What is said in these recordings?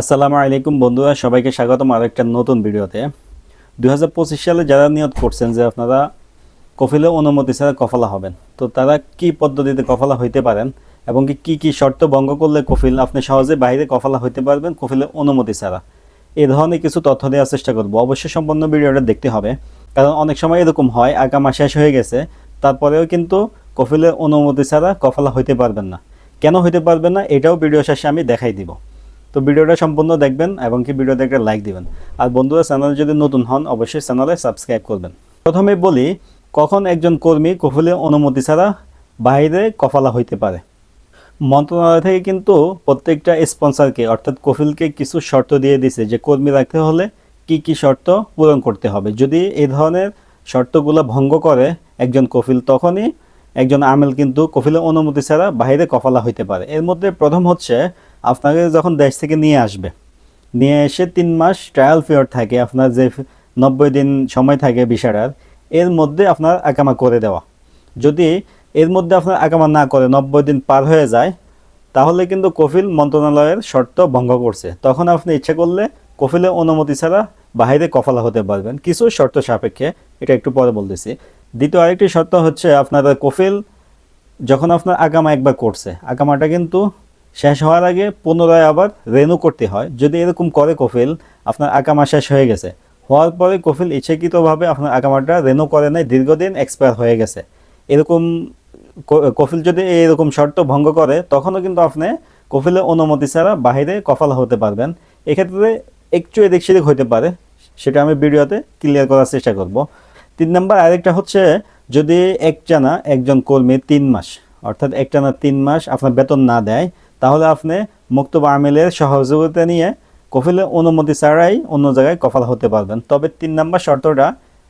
আসসালামু আলাইকুম বন্ধুরা, সবাইকে স্বাগতম আর একটা নতুন ভিডিওতে। দু হাজার পঁচিশ সালে যারা নিয়ত করছেন যে আপনারা কফিলে অনুমতি ছাড়া কফলা হবেন, তো তারা কি পদ্ধতিতে কফলা হইতে পারেন এবং কি কি কি শর্ত ভঙ্গ করলে কফিল আপনি সহজে বাইরে কফলা হইতে পারবেন কফিলে অনুমতি ছাড়া? এ ধরনের কিছু তথ্য দেওয়ার চেষ্টা করব। অবশ্যই সম্পূর্ণ ভিডিওটা দেখতে হবে, কারণ অনেক সময় এরকম হয় আগামা শেষ হয়ে গেছে, তারপরেও কিন্তু কফিলের অনুমতি ছাড়া কফলা হইতে পারবেন না। কেন হইতে পারবেন না? এটাও ভিডিও শেষে আমি দেখাই দিব। তো ভিডিওটা সম্পূর্ণ দেখবেন এবং কি ভিডিওতে একটা লাইক দিবেন। আর বন্ধুরা চ্যানেলে যদি নতুন হন, অবশ্যই চ্যানেলে সাবস্ক্রাইব করবেন। প্রথমে বলি, কখন একজন কর্মী কফিলে অনুমতি ছাড়া বাইরে কফালা হইতে পারে? মন্ত্রণালয় থেকে কিন্তু প্রত্যেকটা স্পন্সরকে, অর্থাৎ কফিলকে কিছু শর্ত দিয়ে দিছে যে কর্মী রাখতে হলে কি কি শর্ত পূরণ করতে হবে। যদি এই ধরনের শর্তগুলো ভঙ্গ করে একজন কফিল, তখনই একজন আমেল কিন্তু কফিলের অনুমতি ছাড়া বাইরে কফালা হইতে পারে। এর মধ্যে প্রথম হচ্ছে আপনাকে যখন দেশ থেকে নিয়ে আসবে, নিয়ে এসে তিন মাস ট্রায়াল পিরিয়ড থাকে, আপনার যে নব্বই দিন সময় থাকে ভিসাটার এর মধ্যে আপনার আকামা করে দেওয়া। যদি এর মধ্যে আপনার আকামা না করে, নব্বই দিন পার হয়ে যায়, তাহলে কিন্তু কফিল মন্ত্রণালয়ের শর্ত ভঙ্গ করছে। তখন আপনি ইচ্ছে করলে কফিলের অনুমতি ছাড়া বাইরে কফালা হতে পারবেন। কিছু শর্ত সাপেক্ষে, এটা একটু পরে বলতেছি। দ্বিতীয় আরেকটি শর্ত হচ্ছে, আপনার কফিল যখন আপনার আগামা একবার করছে, আগামাটা কিন্তু শেষ হওয়ার আগে পুনরায় আবার রেনু করতে হয়। যদি এরকম করে কফিল, আপনার আকামা শেষ হয়ে গেছে। হওয়ার পরে কফিল ইচ্ছাকৃতভাবে আপনার আকামাটা রেনু করে নাই, দীর্ঘদিন এক্সপায়ার হয়ে গেছে। এরকম কফিল যদি এরকম শর্ত ভঙ্গ করে, তখনও কিন্তু আপনি কফিলের অনুমতি ছাড়া বাইরে কফাল হতে পারবেন। এক্ষেত্রে একটু এদিক সেদিক হতে পারে, সেটা আমি ভিডিওতে ক্লিয়ার করার চেষ্টা করব। তিন নম্বর, আরেকটা হচ্ছে যদি একটানা একজন কর্মী তিন মাস, অর্থাৎ একটানা তিন মাস আপনার বেতন না দেয় তাহলে আপনি মুক্তব আমেলের সহযোগিতা নিয়ে কফিলের অনুমতি ছাড়াই অন্য জায়গায় কফালা হতে পারবেন। তবে তিন নাম্বার শর্তটা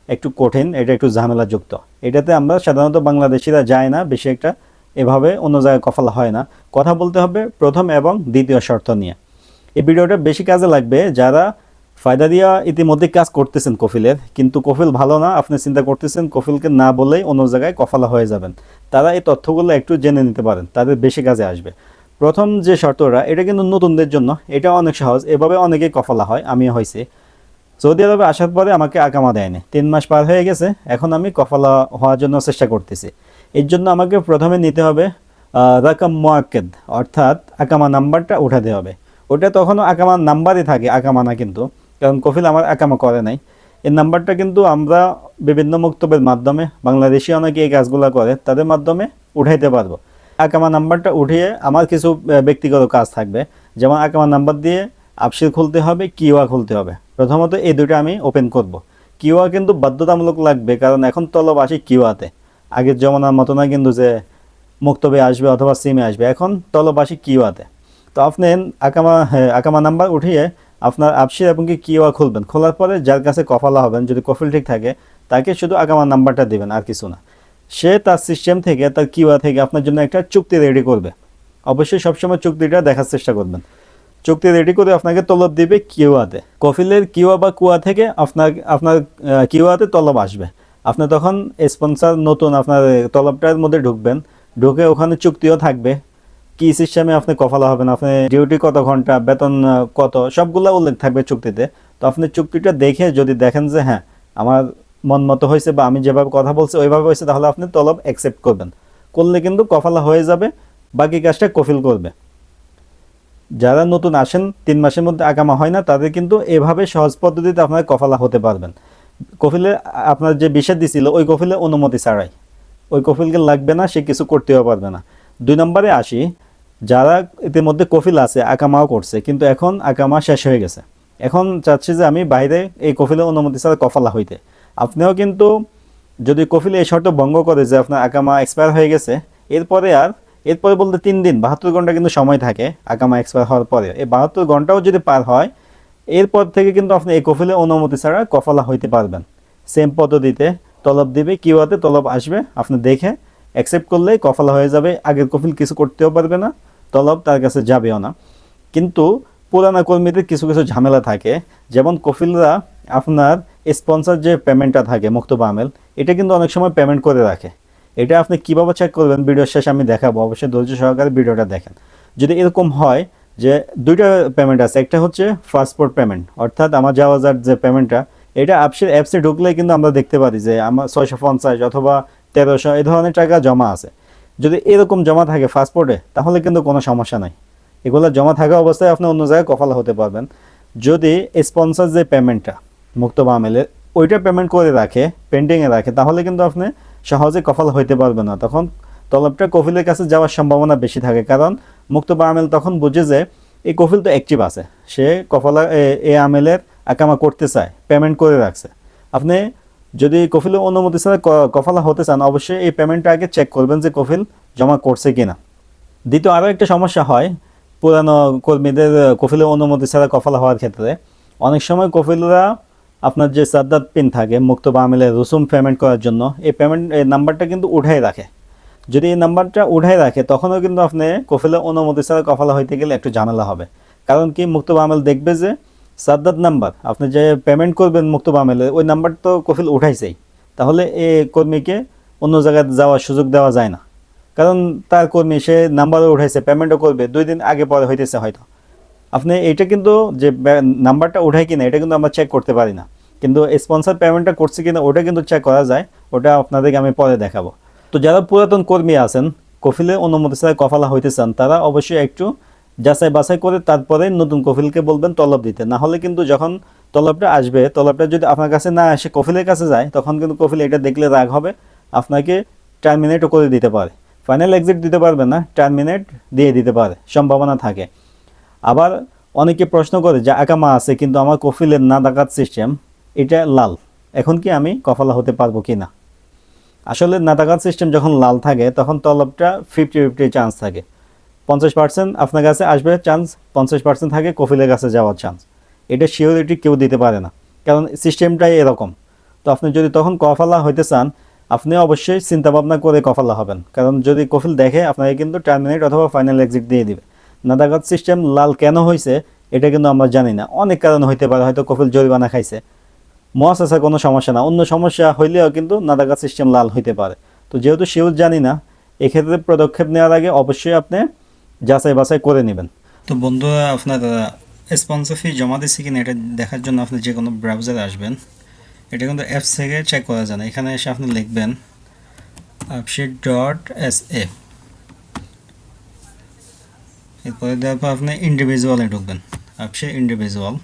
একটু কঠিন, এটা একটু ঝামেলাযুক্ত। এটাতে আমরা সাধারণত বাংলাদেশিরা যায় না, বেশি একটা এভাবে অন্য জায়গায় কফালা হয় না। কথা বলতে হবে প্রথম এবং দ্বিতীয় শর্ত নিয়ে। এই ভিডিওটা বেশি কাজে লাগবে যারা ফায়দা দিয়া ইতিমধ্যে কাজ করতেছেন কফিলের, কিন্তু কফিল ভালো না, আপনি চিন্তা করতেছেন কফিলকে না বলেই অন্য জায়গায় কফালা হয়ে যাবেন। তারা এই তথ্যগুলো একটু জেনে নিতে পারেন, তাদের বেশি কাজে আসবে। প্রথম যে শর্তটা, এটা কিন্তু নতুনদের জন্য এটা অনেক সহজ। এভাবে অনেকেই কফলা হয় আমি হয়েছি। সৌদি আরবে আসার পরে আমাকে আকামা দেয়নি। তিন মাস পার হয়ে গেছে, এখন আমি কফলা হওয়ার জন্য চেষ্টা করতেছি। এর জন্য আমাকে প্রথমে নিতে হবে রাকাম মোয়াক্কেদ, অর্থাৎ আকামা নাম্বারটা উঠাতে হবে। ওটা তখনও আকামার নাম্বারই থাকে আকামা না কিন্তু, কারণ কফিল আমার আকামা করে নাই। এই নাম্বারটা কিন্তু আমরা বিভিন্ন বক্তব্যের মাধ্যমে বাংলাদেশি অনেকে এই কাজগুলো করে, তাদের মাধ্যমে উঠাইতে পারব। আকামা নাম্বারটা উঠিয়ে আমার কিছু ব্যক্তিগত কাজ থাকবে। যেমন আকামা নাম্বার দিয়ে আপসির খুলতে হবে কিওয়া খুলতে হবে। প্রথমত এই দুটো আমি ওপেন করব। কিওয়া কিন্তু বাধ্যতামূলক লাগবে, কারণ এখন তলব আসি কিওয়াতে আগের জমানার মতো না কিন্তু যে মুক্তবে আসবে অথবা সিমে আসবে, এখন তলব আসি কিওয়াতে তো আপনি আকামা আকামা নাম্বার উঠিয়ে আপনার আপসির এবং কি কিওয়া খুলবেন। খোলার পরে যার কাছে কফালা হবেন, যদি কফিল ঠিক থাকে, তাকে শুধু আকামা নাম্বারটা দিবেন, আর কিছু না। সে তার সিস্টেম থেকে, তার কিওয়া থেকে আপনার জন্য একটা চুক্তি রেডি করবে। অবশ্যই সবসময় চুক্তিটা দেখার চেষ্টা করবেন। চুক্তি রেডি করে আপনাকে তলব দিবে কিওয়াতে কফিলের কিওয়া বা কুয়া থেকে আপনার আপনার কিওয়াতে তলব আসবে। আপনি তখন স্পন্সর নতুন আপনার তলবটার মধ্যে ঢুকবেন। ঢুকে ওখানে চুক্তিও থাকবে। কি সিস্টেমে আপনি কফালা হবেন, আপনি ডিউটি কত ঘণ্টা, বেতন কত, সবগুলো উল্লেখ থাকবে চুক্তিতে। তো আপনি চুক্তিটা দেখে যদি দেখেন যে হ্যাঁ আমার মন মতো হয়েছে বা আমি যেভাবে কথা বলছি, ওইভাবে হয়েছে, তাহলে আপনি তলব অ্যাকসেপ্ট করবেন। করলে কিন্তু কফালা হয়ে যাবে, বাকি কাজটা কফিল করবে। যারা নতুন আসেন, তিন মাসের মধ্যে আগামা হয় না, তাদের কিন্তু এভাবে সহজ পদ্ধতিতে আপনার কফালা হতে পারবেন। কফিলে আপনার যে বিষয় দিছিল, ওই কফিলে অনুমতি ছাড়াই। ওই কফিলকে লাগবে না, সে কিছু করতেও পারবে না। দুই নম্বরে আসি, যারা ইতিমধ্যে কফিল আছে আকামাও করছে, কিন্তু এখন আকামা শেষ হয়ে গেছে। এখন চাচ্ছি যে আমি বাইরে এই কফিলে অনুমতি ছাড়া কফালা হইতে। আপনিও কিন্তু যদি কফিল এই শর্ত ভঙ্গ করে যে আপনার আকামা এক্সপায়ার হয়ে গেছে, এরপরে আর, এরপরে বলতে তিন দিন, বাহাত্তর ঘণ্টা কিন্তু সময় থাকে আকামা এক্সপায়ার হওয়ার পরে। এই বাহাত্তর ঘন্টাও যদি পার হয়, এরপর থেকে কিন্তু আপনি এই কফিলে অনুমতি ছাড়া কফলা হইতে পারবেন। সেম পদ্ধতিতে তলব দিবে কিওয়াতে তলব আসবে, আপনি দেখে অ্যাকসেপ্ট করলেই কফলা হয়ে যাবে, আগের কফিল কিছু করতেও পারবে না, তলব তার কাছে যাবেও না। কিন্তু পুরানা কর্মীদের কিছু কিছু ঝামেলা থাকে, যেমন কফিলরা আপনার স্পন্সর যে পেমেন্টটা থাকে মুক্তবা আমেল এটা কিন্তু অনেক সময় পেমেন্ট করে রাখে। এটা আপনি কীভাবে চেক করবেন? ভিডিও শেষে আমি দেখাবো। অবশ্যই ধৈর্য সহকারে ভিডিওটা দেখেন। যদি এরকম হয় যে দুইটা পেমেন্ট আছে, একটা হচ্ছে পাসপোর্ট পেমেন্ট অর্থাৎ আমার যাওয়াজার যে পেমেন্টটা এটা অ্যাপসের অ্যাপসে ঢুকলে কিন্তু আমরা দেখতে পারি যে আমার ছয়শো পঞ্চাশ অথবা তেরোশো এই ধরনের টাকা জমা আছে। যদি এরকম জমা থাকে পাসপোর্টে তাহলে কিন্তু কোনো সমস্যা নাই। এগুলো জমা থাকা অবস্থায় আপনি অন্য জায়গায় কফালা হতে পারবেন। যদি স্পন্সর যে পেমেন্টটা মুক্ত বামেলের ওইটা পেমেন্ট করে রাখে পেন্ডিংয়ে রাখে, তাহলে কিন্তু আপনি সহজে কফাল হইতে পারবে না। তখন তলবটা কফিলের কাছে যাওয়ার সম্ভাবনা বেশি থাকে, কারণ মুক্ত বামেল তখন বুঝে যে এই কফিল তো অ্যাক্টিভ আছে। সে কফলা এ- আমেলের আকামা করতে চায় পেমেন্ট করে রাখছে। আপনি যদি কফিলের অনুমতি ছাড়া কফালা হতে চান, অবশ্যই এই পেমেন্টটা আগে চেক করবেন যে কফিল জমা করছে কি না দ্বিতীয় আরও একটা সমস্যা হয়, পুরানো কর্মীদের কফিলের অনুমতি ছাড়া কফালা হওয়ার ক্ষেত্রে। অনেক সময় কফিলরা আপনার যে সাদ্দাত পিন থাকে মুক্ত বা রসুম পেমেন্ট করার জন্য, এই পেমেন্ট এই নাম্বারটা কিন্তু উঠাই রাখে। যদি এই নাম্বারটা উঠাই রাখে, তখনও কিন্তু আপনি কফিলের অনুমতি ছাড়া কফালা হইতে গেলে একটু ঝামেলা হবে। কারণ কি মুক্ত বা আমেল দেখবে যে সাদ্দাত নাম্বার, আপনি যে পেমেন্ট করবেন মুক্ত বা ওই নাম্বার তো কফিল উঠাইছেই। তাহলে এই কর্মীকে অন্য জায়গায় যাওয়ার সুযোগ দেওয়া যায় না। কারণ তার কর্মী সে নাম্বারও উঠাইছে পেমেন্টও করবে, দুই দিন আগে পরে হইতেছে হয়তো। আপনি এটা কিন্তু যে নাম্বারটা ওঠায় কিনা, এটা কিন্তু আমরা চেক করতে পারি না। কিন্তু স্পন্সর পেমেন্টটা করছে কিনা, ওটা কিন্তু চেক করা যায়। ওটা আপনাদেরকে আমি পরে দেখাবো। তো যারা পুরাতন কর্মী আছেন, কফিলে অনুমতি ছাড়া কফালা হইতে চান, তারা অবশ্যই একটু যাচাই বাছাই করে তারপরে নতুন কফিলকে বলবেন তলব দিতে। না হলে কিন্তু যখন তলবটা আসবে, তলবটা যদি আপনার কাছে না আসে, কফিলের কাছে যায়, তখন কিন্তু কফিল এটা দেখলে রাগ হবে, আপনাকে টার্মিনেটও করে দিতে পারে। ফাইনাল এক্সিট দিতে পারবে না টার্মিনেট দিয়ে দিতে পারে, সম্ভাবনা থাকে। আবার অনেকে প্রশ্ন করে যে আকামা আছে, কিন্তু আমার কফিলের না ডাকাত সিস্টেম এটা লাল। এখন কি আমি কফালা হতে পারব কি না? আসলে নাদাগাত সিস্টেম যখন লাল থাকে, তখন তলবটা ফিফটি ফিফটি চান্স থাকে। পঞ্চাশ পার্সেন্ট আপনার কাছে আসবে চান্স পঞ্চাশ পার্সেন্ট থাকে কফিলের কাছে যাওয়ার চান্স এটা শিওরিটি কেউ দিতে পারে না। কারণ সিস্টেমটাই এরকম। তো আপনি যদি তখন কফালা হইতে চান, আপনি অবশ্যই চিন্তা ভাবনা করে কফালা হবেন। কারণ যদি কফিল দেখে, আপনাকে কিন্তু টার্মিনেট অথবা ফাইনাল এক্সিট দিয়ে দিবে। নাদাগাত সিস্টেম লাল কেন হয়েছে এটা কিন্তু আমরা জানি না। অনেক কারণ হইতে পারে, হয়তো কফিল জরিমানা খাইছে। মহাস আছে, কোনো সমস্যা না। অন্য সমস্যা হইলেও কিন্তু নাদাগাত সিস্টেম লাল হইতে পারে। তো যেহেতু সেও জানি না, এক্ষেত্রে পদক্ষেপ নেওয়ার আগে অবশ্যই আপনি যাচাই বাছাই করে নেবেন। তো বন্ধুরা আপনার স্পন্সর ফি জমা দিচ্ছে কিনা এটা দেখার জন্য আপনি যে কোনো ব্রাউজারে আসবেন। এটা কিন্তু অ্যাপস থেকে চেক করা যায় না। এখানে এসে আপনি লিখবেন আপশিট ডট এস এ এরপরে দেওয়ার পর আপনি ইন্ডিভিজুয়ালে ঢুকবেন। আপশে ইন্ডিভিজুয়াল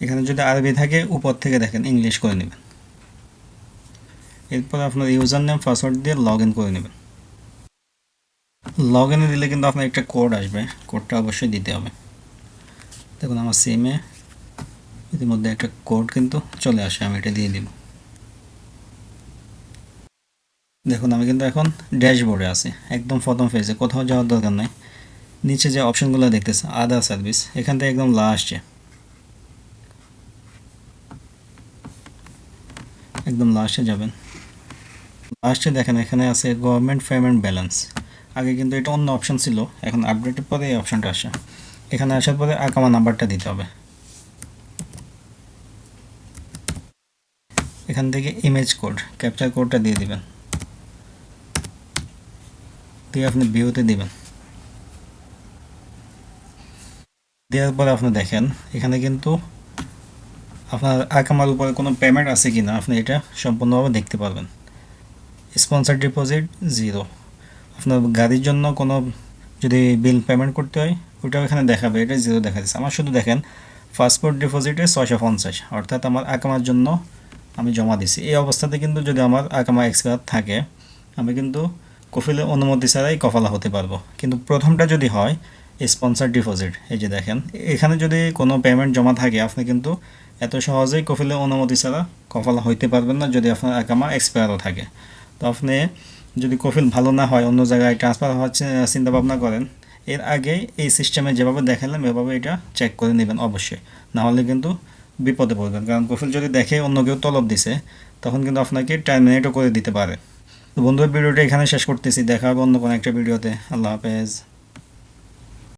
এখানে যদি আরবি থাকে, উপর থেকে দেখেন ইংলিশ করে নেবেন। এরপর আপনার ইউজার নেম পাসওয়ার্ড দিয়ে লগ ইন করে নেবেন। লগ ইনে দিলে কিন্তু আপনার একটা কোড আসবে। কোডটা অবশ্যই দিতে হবে। দেখুন, আমার সিমে ইতিমধ্যে একটা কোড কিন্তু চলে আসে, আমি এটা দিয়ে দিব। দেখুন, আমি কিন্তু এখন ড্যাশবোর্ডে আছি, একদম প্রথম ফেজে কোথাও যাওয়ার দরকার নাই। নিচে যে অপশনগুলো দেখতেছে আদার সার্ভিস এখান থেকে একদম লাস্টে একদম লাস্টে যাবেন। লাস্টে দেখেন, এখানে আছে গভর্নমেন্ট পেমেন্ট ব্যালেন্স আগে কিন্তু এটা অন্য অপশন ছিল, এখন আপডেটের পরে এই অপশনটা আসে। এখানে আসার পরে আকামা নাম্বারটা দিতে হবে। এখান থেকে ইমেজ কোড ক্যাপচার কোডটা দিয়ে দিবেন। দিয়ে আপনি ভিউতে দিবেন। দেওয়ার পরে আপনি দেখেন, এখানে কিন্তু আপনার আকামার উপরে কোনো পেমেন্ট আছে কি না আপনি এটা সম্পূর্ণভাবে দেখতে পারবেন। স্পন্সর ডিপোজিট জিরো আপনার গাড়ির জন্য কোনো যদি বিল পেমেন্ট করতে হয়, ওটাও এখানে দেখাবে, এটা জিরো দেখা যাচ্ছে আমার শুধু দেখেন পাসপোর্ট ডিপোজিটে ছয়শো পঞ্চাশ, অর্থাৎ আমার আকামার জন্য আমি জমা দিছি এই অবস্থাতে কিন্তু যদি আমার আকামা এক্সপায়ার থাকে, আমি কিন্তু কফিলের অনুমতি ছাড়াই কফালা হতে পারব। কিন্তু প্রথমটা যদি হয় স্পন্সর ডিপোজিট এই যে দেখেন, এখানে যদি কোনো পেমেন্ট জমা থাকে, আপনি কিন্তু এত সহজেই কফিলের অনুমতি ছাড়া কফালা হইতে পারবেন না যদি আপনার একামা এক্সপায়ারও থাকে। তো আপনি যদি কফিল ভালো না হয়, অন্য জায়গায় ট্রান্সফার হওয়ার চিন্তা ভাবনা করেন, এর আগে এই সিস্টেমে যেভাবে দেখালাম, এভাবে এটা চেক করে নেবেন অবশ্যই। না হলে কিন্তু বিপদে পড়বেন। কারণ কফিল যদি দেখে অন্য কেউ তলব দিছে, তখন কিন্তু আপনাকে টার্মিনেটও করে দিতে পারে। তো বন্ধুর ভিডিওটা এখানে শেষ করতেছি। দেখা হবে অন্য কোনো একটা ভিডিওতে। আল্লাহ হাফেজ।